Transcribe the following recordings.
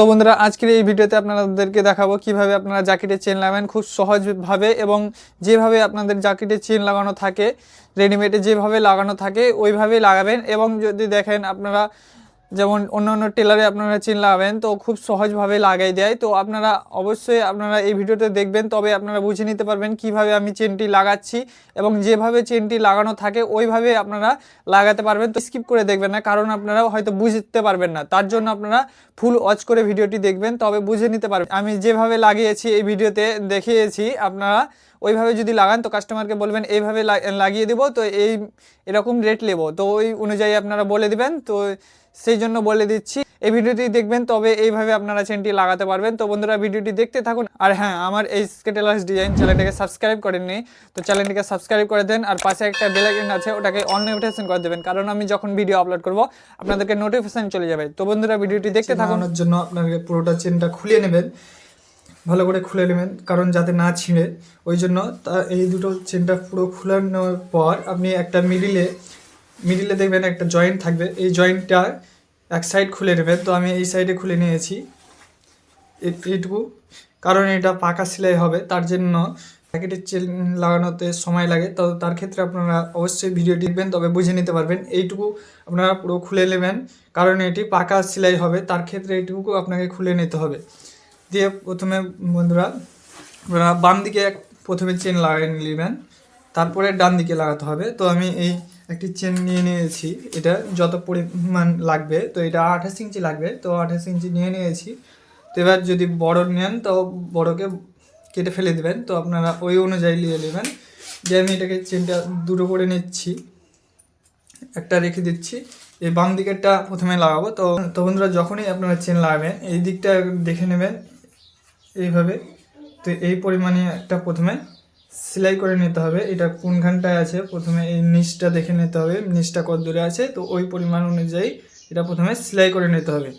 তো বন্ধুরা, আজকের এই ভিডিওতে আপনাদেরকে দেখাবো কীভাবে আপনারা জ্যাকেটের চেন লাগাবেন খুব সহজভাবে এবং যেভাবে আপনাদের জ্যাকেটের চেন লাগানো থাকে রেডিমেডে যেভাবে লাগানো থাকে, ওইভাবেই লাগাবেন এবং যদি দেখেন আপনারা যেমন অন্য অন্য টেলারে আপনারা চেন লাগাবেন তো খুব সহজভাবে লাগাই দেয়। তো আপনারা অবশ্যই আপনারা এই ভিডিওতে দেখবেন, তবে আপনারা বুঝে নিতে পারবেন কীভাবে আমি চেনটি লাগাচ্ছি এবং যেভাবে চেনটি লাগানো থাকে, ওইভাবে আপনারা লাগাতে পারবেন। তো স্কিপ করে দেখবেন না, কারণ আপনারা হয়তো বুঝতে পারবেন না। তার জন্য আপনারা ফুল ওয়াচ করে ভিডিওটি দেখবেন, তবে বুঝে নিতে পারবেন। আমি যেভাবে লাগিয়েছি এই ভিডিওতে দেখিয়েছি, আপনারা ওইভাবে যদি লাগান, তো কাস্টমারকে বলবেন, এইভাবে লাগিয়ে দেবো। তো এই, এরকম রেট নেব। তো ওই অনুযায়ী আপনারা বলে দিবেন। তো সেই জন্য বলে দিচ্ছি এই ভিডিওটি দেখবেন তবে এইভাবে আপনারা চেনটি লাগাতে পারবেন। তো বন্ধুরা ভিডিওটি দেখতে থাকুন। আর হ্যাঁ আমার এই স্কেটেলার্স ডিজাইন চ্যানেলটাকে সাবস্ক্রাইব করেননি তো চ্যানেলটিকে সাবস্ক্রাইব করে দেন আর পাশে একটা বেল আইকন আছে ওটাকে অন নোটিফিকেশন করে দেবেন। কারণ আমি যখন ভিডিও আপলোড করব আপনাদেরকে নোটিফিকেশন চলে যাবে। তো বন্ধুরা ভিডিওটি দেখতে থাকুন। লাগানোর জন্য আপনাকে পুরোটা চেনটা খুলে নেবেন। ভালো করে খুলে নেবেন কারণ যাতে না ছিঁড়ে। ওই জন্য তা এই দুটো চেনটা পুরো খুলে নেওয়ার পর আপনি একটা মিডিলে মিডিলে দেখবেন একটা জয়েন্ট থাকবে। এই জয়েন্টটা এক সাইড খুলে নেবেন। তো আমি এই সাইডে খুলে নিয়েছি। এইটুকু। কারণ এটা পাকা সেলাই হবে, তার জন্য প্যাকেটের চেন লাগানোতে সময় লাগে। তো তার ক্ষেত্রে আপনারা অবশ্যই ভিডিও দেখবেন, তবে বুঝে নিতে পারবেন। এইটুকু আপনারা পুরো খুলে নেবেন। কারণ এটি পাকা সেলাই হবে, তার ক্ষেত্রে এইটুকু আপনাকে খুলে নিতে হবে। দিয়ে প্রথমে বন্ধুরা, আপনারা বাম দিকে প্রথমে চেন লাগিয়ে নেবেন। তারপরে ডান দিকে লাগাতে হবে। তো আমি এই একটি চেন নিয়ে নিয়েছি। এটা যত পরিমাণ লাগবে, তো এটা আঠাশ ইঞ্চি লাগবে, তো আঠাশ ইঞ্চি নিয়ে নিয়েছি। তো এবার যদি বড় নেন, তো বড়কে কেটে ফেলে দেবেন। তো আপনারা ওই অনুযায়ী নিয়ে নেবেন। যে আমি এটাকে চেনটা দুটো করে নিচ্ছি, একটা রেখে দিচ্ছি। এই বাম দিকেরটা প্রথমে লাগাবো। তো তো বন্ধুরা, যখনই আপনারা চেন লাগাবেন, এই দিকটা দেখে নেবেন এইভাবে। তো এই পরিমাণে একটা প্রথমে সেলাই করে নিতে হবে। এটা কোনখানটায় আছে? প্রথমে এই নিচটা দেখে নিতে হবে। নিচটা কত দূরে আছে? তো ওই পরিমাণ অনুযায়ী এটা প্রথমে সেলাই করে নিতে হবে।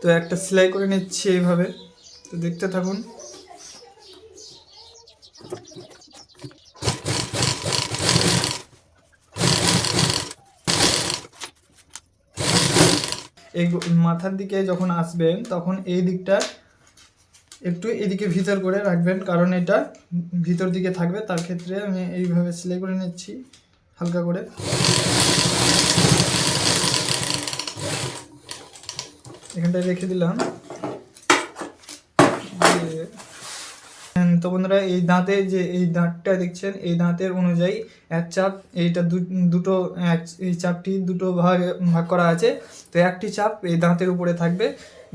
তো একটা সেলাই করে নিচ্ছি এইভাবে। তো দেখতে থাকুন। এই মাথার দিকে যখন আসবেন, তখন এই দিকটা একটু এদিকে ভিতর করে রাখবেন, কারণ এটা ভিতর দিকে থাকবে। তার ক্ষেত্রে আমি এইভাবে সেলাই করে নিচ্ছি, হালকা করে। এখানটায় রেখে দিলাম। তো বন্ধুরা, এই দাঁতে যে, এই দাঁতটা দেখছেন, এই দাঁতের অনুযায়ী এক চাপ, এইটা দুটো এই চাপটি দুটো ভাগ ভাগ করা আছে। তো একটি চাপ এই দাঁতের উপরে থাকবে।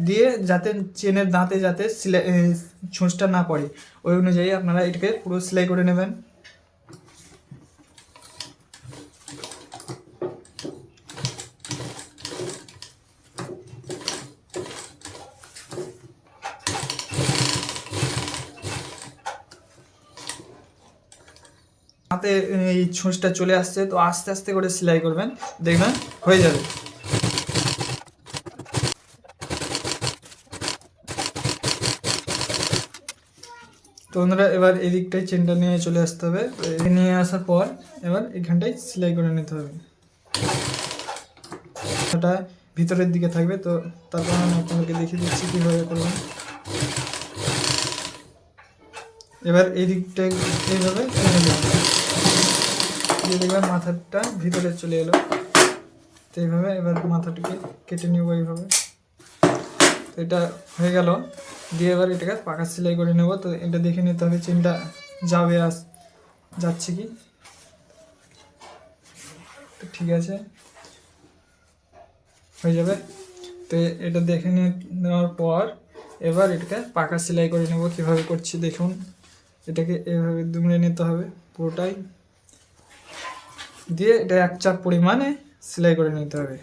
দিয়ে যাতে চেনের দাঁতে যাতে সিলাই ছুঁচটা না পড়ে। ওই অনুযায়ী আপনারা এটাকে পুরো সেলাই করে নেবেন। হাতে এই ছুঁচটা চলে আসছে, তো আস্তে আস্তে করে সেলাই করবেন। দেখবেন হয়ে যাবে। তো এবার এদিকটায় চেনটা নিয়ে চলে আসতে হবে। নিয়ে আসার পর এবার এখানটায় সেলাই করে নিতে হবে। ওটা ভিতরের দিকে থাকবে, তো তারপর আমি আপনাদেরকে দেখিয়ে দিচ্ছি কীভাবে করবেন এবার এই দিকটা এইভাবে টেনে দিয়ে দেখবেন মাথাটা ভিতরে চলে এলো। তো এইভাবে এবার মাথাটাকে কেটে নিব এইভাবে। তো এটা হয়ে গেল। দিয়ে এবার এটাকে পাকা সেলাই করে নেব। তো এটা দেখে নিতে হবে চেনটা যাবে আস যাচ্ছে কি? তো ঠিক আছে। হয়ে যাবে। তো এটা দেখে নেওয়ার পর এবার এটাকে পাকা সেলাই করে নেব। কীভাবে করছি দেখুন। এটাকে এভাবে দুমড়ে নিতে হবে পুরোটাই। দিয়ে এটা এক চাপ পরিমাণে সেলাই করে নিতে হবে।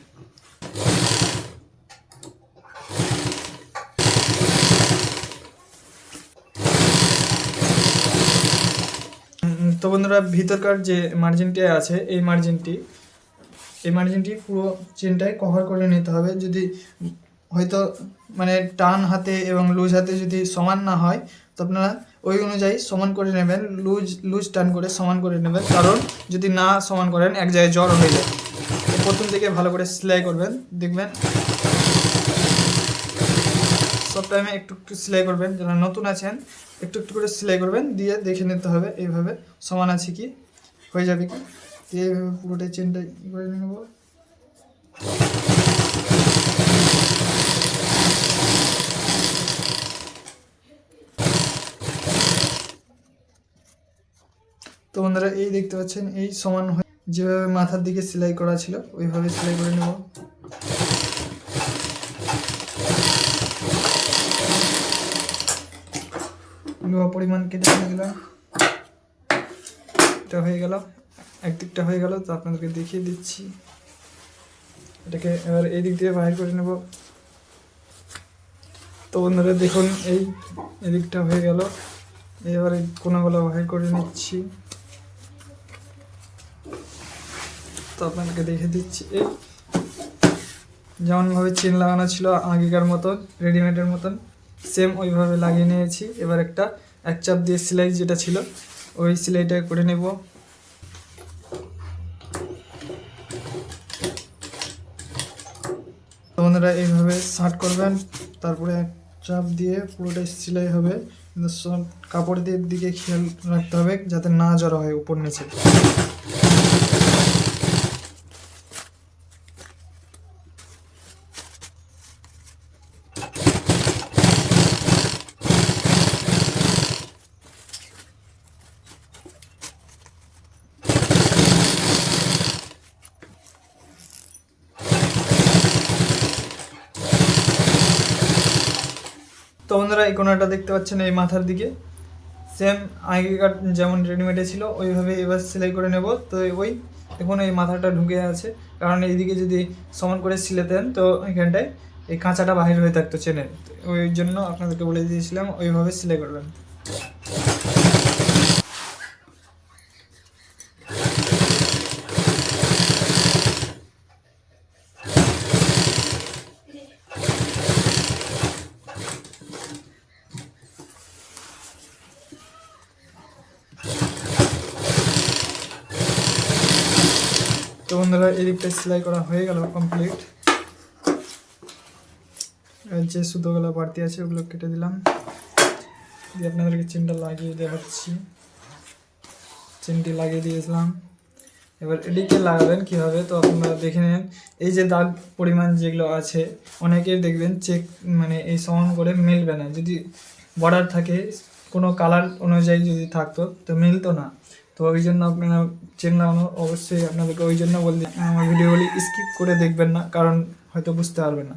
তো বন্ধুরা, ভিতরকার যে মার্জিনটি আছে, এই মার্জিনটি এই মার্জিনটি পুরো চেনটাই কভার করে নিতে হবে। যদি হয়তো মানে টান হাতে এবং লুজ হাতে যদি সমান না হয়, তো আপনারা ওই অনুযায়ী সমান করে নেবেন লুজ লুজ টান করে সমান করে নেবেন। কারণ যদি না সমান করেন, এক জায়গায় জ্বর হয়ে যায়। প্রথম থেকে ভালো করে সেলাই করবেন, দেখবেন টাইমে একটু একটু সেলাই করবেন, যারা নতুন আছেন, একটু একটু করে সেলাই করবেন, দিয়ে দেখে নিতে হবে এইভাবে সমান আছে কি, হয়ে যাবে কি? দিয়ে এইভাবে পুরোটাই চেনটা করে নেব। তো বন্ধুরা, এই দেখতে পাচ্ছেন, এই সমান হয়ে যেভাবে মাথার দিকে সেলাই করা ছিল, ওইভাবে সেলাই করে নেব। পরিমাণ কেটে দিলাম। এটা হয়ে গেল। একদিকটা হয়ে গেল, তো আপনাদেরকে দেখিয়ে দিচ্ছি। এটাকে এবার এই দিক দিয়ে বাইর করে নেব। তো বন্ধুরা, দেখুন, এই এদিকটা হয়ে গেল। এবারে কোনাগুলো বাহির করে নিচ্ছি। তো আপনাদেরকে দেখে দিচ্ছি, এই যেমনভাবে চেন লাগানো ছিল আগেকার মতন রেডিমেডের মতন সেম ওইভাবে লাগিয়ে নিয়েছি। এবার একটা এক চাপ দিয়ে সেলাই যেটা ছিল, ওই সেলাইটা করে নেব। বন্ধুরা, এইভাবে শার্ট করবেন, তারপরে এক চাপ দিয়ে পুরোটাই সেলাই হবে। কিন্তু কাপড় দিয়ে দিকে খেয়াল রাখতে হবে, যাতে না জড়ো হয় উপর নিচে। তো বন্ধুরা, এই কোনাটা দেখতে পাচ্ছেন এই মাথার দিকে। সেম আগেকার যেমন রেডিমেডে ছিল, ওইভাবে এবার সেলাই করে নেব। তো ওই এখন এই মাথাটা ঢুকে আছে। কারণ এইদিকে যদি সমান করে সিলে দেন, তো এখানটায় এই কাঁচাটা বাহির হয়ে থাকতো চেনের ওই জন্য আপনাদেরকে বলে দিয়েছিলাম, ওইভাবে সেলাই করবেন। তো বন্ধুরা এই দিকটা সেলাই করা হয়ে গেল কমপ্লিট যে সুতোগুলো বাড়তি আছে ওগুলো কেটে দিলাম। দিয়ে আপনাদেরকে চেনটা লাগিয়ে দেখাচ্ছি। চেনটি লাগিয়ে দিয়েছিলাম। এবার এদিকে লাগাবেন কীভাবে? তো আপনারা দেখে নেন। এই যে দাগ পরিমাণ যেগুলো আছে অনেকের দেখবেন চেক মানে এই সমান করে মিলবে না। যদি বর্ডার থাকে, কোনো কালার অনুযায়ী যদি থাকতো, তো মিলতো না। তো ওই জন্য আপনারা চেন লাগানো অবশ্যই আপনাদেরকে ওই জন্য বলতে আমার ভিডিওগুলি স্কিপ করে দেখবেন না, কারণ হয়তো বুঝতে পারবেন না।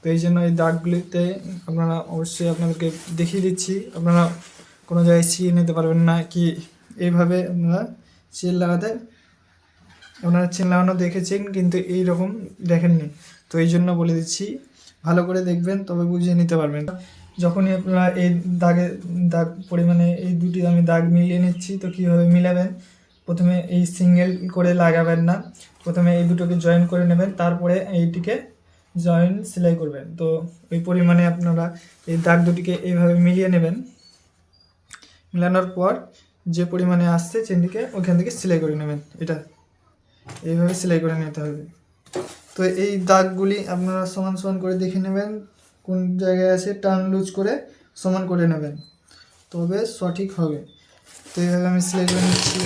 তো এই জন্য এই দাগগুলিতে আপনারা অবশ্যই আপনাদেরকে দেখিয়ে দিচ্ছি, আপনারা কোনো জায়গায় ছিঁড়ে নিতে পারবেন না কি এইভাবে আপনারা চেন লাগাতে, আপনারা চেন লাগানো দেখেছেন, কিন্তু এই রকম দেখেননি। তো এই জন্য বলে দিচ্ছি, ভালো করে দেখবেন, তবে বুঝিয়ে নিতে পারবেন। যখনই আপনারা এই দাগে, দাগ পরিমাণে এই দুটি আমি দাগ মিলিয়ে নিচ্ছি, তো কীভাবে মিলাবেন? প্রথমে এই সিঙ্গেল করে লাগাবেন না। প্রথমে এই দুটোকে জয়েন করে নেবেন, তারপরে এইটিকে জয়েন সেলাই করবেন। তো ওই পরিমাণে আপনারা এই দাগ দুটিকে এইভাবে মিলিয়ে নেবেন। মেলানোর পর যে পরিমাণে আসছে চেনটিকে ওইখান থেকে সেলাই করে নেবেন। এটা এইভাবে সেলাই করে নিতে হবে। তো এই দাগগুলি আপনারা সমান সমান করে দেখে নেবেন। কোন জায়গায় আছে টার্ন লুজ করে সমান করে নেবেন। তবে সঠিক হবে। তো এইভাবে আমি সেলাই করে নিচ্ছি।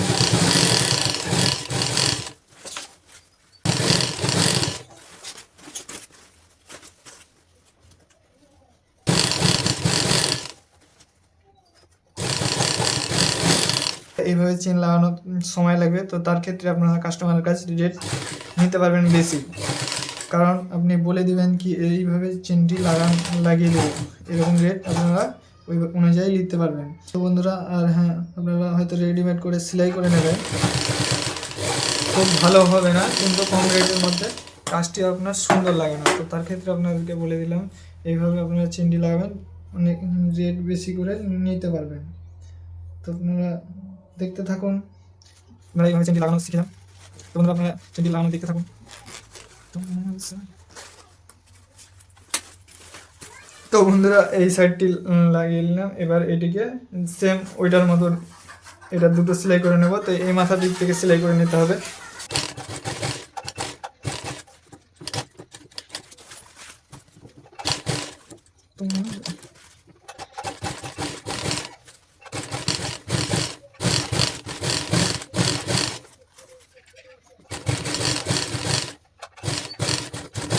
এইভাবে চেন লাগানোর সময় লাগবে। তো তার ক্ষেত্রে আপনারা কাস্টমারের কাছে রেট নিতে পারবেন বেশি। কারণ আপনি বলে দিবেন কি এইভাবে চেনটি লাগান, লাগিয়ে দেবো। এরকম রেট আপনারা ওই অনুযায়ী নিতে পারবেন। তো বন্ধুরা, আর হ্যাঁ আপনারা হয়তো রেডিমেড করে সেলাই করে নেবেন। খুব ভালো হবে না, কিন্তু কম রেটের মধ্যে কাজটি আপনার সুন্দর লাগে না। তো তার ক্ষেত্রে আপনাদেরকে বলে দিলাম, এইভাবে আপনারা চেনটি লাগাবেন, অনেক রেট বেশি করে নিতে পারবেন। তো আপনারা দেখতে থাকুন। আমরা এইভাবে চেনটি লাগানো শিখলাম তো বন্ধুরা, আপনারা চেনটি লাগানো দেখতে থাকুন। তো বন্ধুরা, এই সাইডটি লাগিয়ে নিলাম। এবার এটিকে সেম ওইটার মতন এটা দুটো সেলাই করে নেব। তো এই মাথার দিক থেকে সেলাই করে নিতে হবে তোমার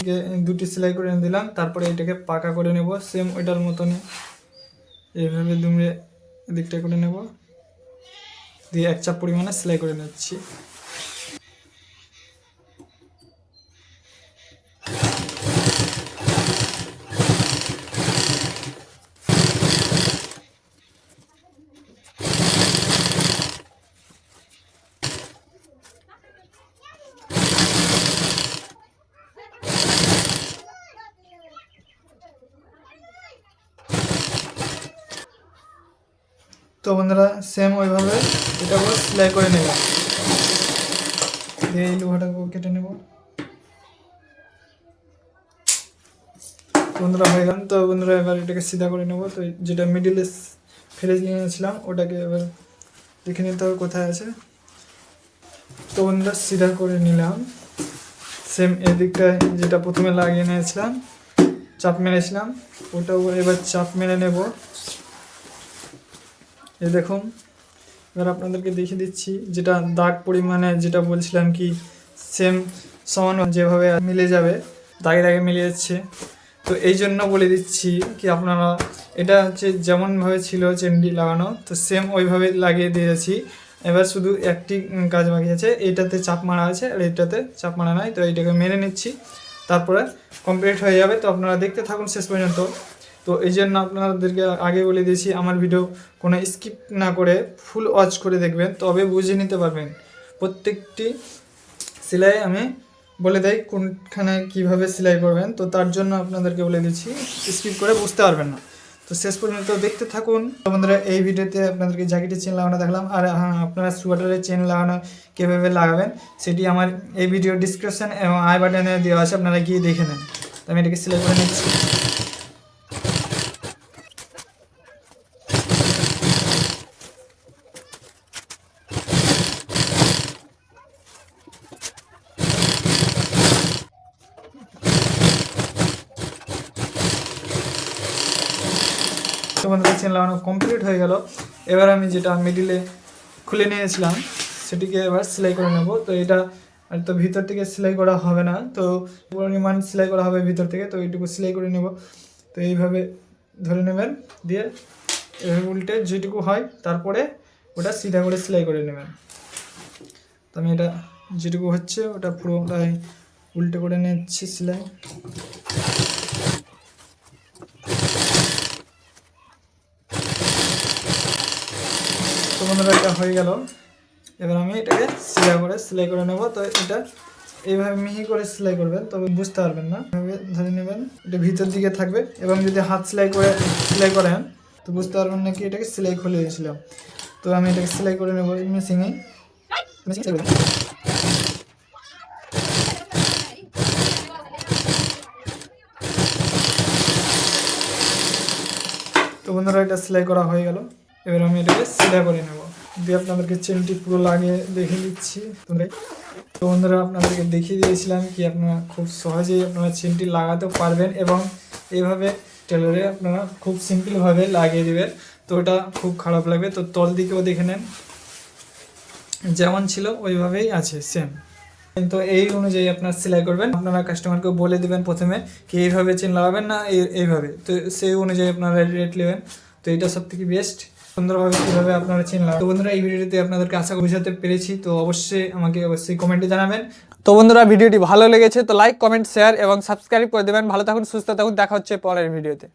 এটাকে দুটি সেলাই করে দিলাম, তারপরে এটাকে পাকা করে নেব সেম ওইটার মতনই। এইভাবে দুমড়ে দিকটা করে নেব। দিয়ে এক চাপ পরিমাণে সেলাই করে নিচ্ছি। তো বন্ধুরা সেম ওইভাবে এটাকে সেলাই করে নেব। এই লোহাটাকে কেটে নেব। বন্ধুরা, হয়ে গেল। তো বন্ধুরা, এবার এটাকে সিধা করে নেব। তো যেটা মিডিলে ফেলে নিয়েছিলাম ওটাকে এবার দেখে নিতে হবে কোথায় আছে। তো বন্ধুরা, সিধা করে নিলাম। সেম এদিকটায় যেটা প্রথমে লাগিয়ে নিয়েছিলাম চাপ মেরেছিলাম, ওটাও এবার চাপ মেরে নেব। এই দেখুন, এবার আপনাদেরকে দেখিয়ে দিচ্ছি যেটা দাগ পরিমাণে যেটা বলছিলাম কি সেম সমান যেভাবে মিলে যাবে, দাগে দাগে মিলে যাচ্ছে। তো এই জন্য বলে দিচ্ছি কি আপনারা, এটা হচ্ছে যেমনভাবে ছিল চেনটি লাগানো, তো সেম ওইভাবে লাগিয়ে দিয়েছি এবার শুধু একটি কাজ বাকি আছে এইটাতে চাপ মারা আছে আর এইটাতে চাপ মারা নাই, তো এইটাকে মেরে নিচ্ছি। তারপরে কমপ্লিট হয়ে যাবে। তো আপনারা দেখতে থাকুন শেষ পর্যন্ত। তো এই জন্য আপনাদেরকে আগে বলে দিয়েছি, আমার ভিডিও কোনো স্কিপ না করে ফুল ওয়াচ করে দেখবেন, তবে বুঝে নিতে পারবেন। প্রত্যেকটি সেলাই আমি বলে দেই কোনখানে কীভাবে সেলাই করবেন, তো তার জন্য আপনাদেরকে বলে দিচ্ছি স্কিপ করে বুঝতে পারবেন না। তো শেষ পর্যন্ত দেখতে থাকুন। বন্ধুরা, এই ভিডিওতে আপনাদেরকে জ্যাকেটের চেন লাগানো দেখলাম, আর হ্যাঁ আপনারা সোয়েটারের চেন লাগানো কীভাবে লাগাবেন, সেটি আমার এই ভিডিও ডিসক্রিপশন এবং আই বাটনে দেওয়া আছে, আপনারা গিয়ে দেখে নেন। তো আমি এটাকে সেলাই করে নিচ্ছি। তো বন্ধুরা চেন লাগানো কমপ্লিট হয়ে গেল। এবার আমি যেটা মিডিলে খুলে নিয়েছিলাম, সেটিকে এবার সেলাই করে নেব। তো এটা তো ভিতর থেকে সেলাই করা হবে না। তো পরিমাণ সেলাই করা হবে ভিতর থেকে, তো এইটুকু সেলাই করে নেব। তো এইভাবে ধরে নেবেন, দিয়ে এভাবে উল্টে যেটুকু হয় তারপরে ওটা সিধা করে সেলাই করে নেবেন। তো আমি এটা যেটুকু হচ্ছে, ওটা পুরোটাই উল্টে করে নিচ্ছি সেলাই তো বন্ধুরা এটা হয়ে গেল। এবার আমি এটাকে সেলাই করে সেলাই করে নেব। তো এটা এইভাবে মিহি করে সেলাই করবেন তবে বুঝতে পারবেন না। এভাবে ধরে নেবেন, এটা ভিতর দিকে থাকবে। এবং যদি হাত সেলাই করে, সেলাই করেন, তো বুঝতে পারবেন না কি এটাকে সেলাই খুলে দিয়েছিলাম তো আমি এটাকে সেলাই করে নেব মেশিনে। তো বন্ধুরা, এটা সেলাই করা হয়ে গেল। এবার আমি এটাকে সেলাই করে নেব। দিয়ে আপনাদেরকে চেনটি পুরো লাগিয়ে দেখে দিচ্ছি। তোমরা তো বন্ধুরা, আপনাদেরকে দেখিয়ে দিয়েছিলাম কি আপনারা খুব সহজেই আপনারা চেনটি লাগাতে পারবেন এবং এইভাবে টেলরে আপনারা খুব সিম্পলভাবে লাগিয়ে দেবেন। তো ওটা খুব খারাপ লাগবে। তো তল দিকেও দেখে নেন। যেমন ছিল, ওইভাবেই আছে সেম তো এই অনুযায়ী আপনার সেলাই করবেন। আপনারা কাস্টমারকে বলে দিবেন প্রথমে কি এইভাবে চেন লাগাবেন না এই- এইভাবে। তো সেই অনুযায়ী আপনারা রেট নেবেন। তো এটা সব থেকে বেস্ট সুন্দরভাবে কীভাবে আপনারা চেন লাগাবেন তো বন্ধুরা, এই ভিডিওটিতে আপনাদেরকে আশা বোঝাতে পেরেছি। তো অবশ্যই আমাকে অবশ্যই কমেন্টে জানাবেন। তো বন্ধুরা, ভিডিওটি ভালো লেগেছে, তো লাইক কমেন্ট শেয়ার এবং সাবস্ক্রাইব করে দেবেন। ভালো থাকুন, সুস্থ থাকুন। দেখা হচ্ছে পরের ভিডিওতে।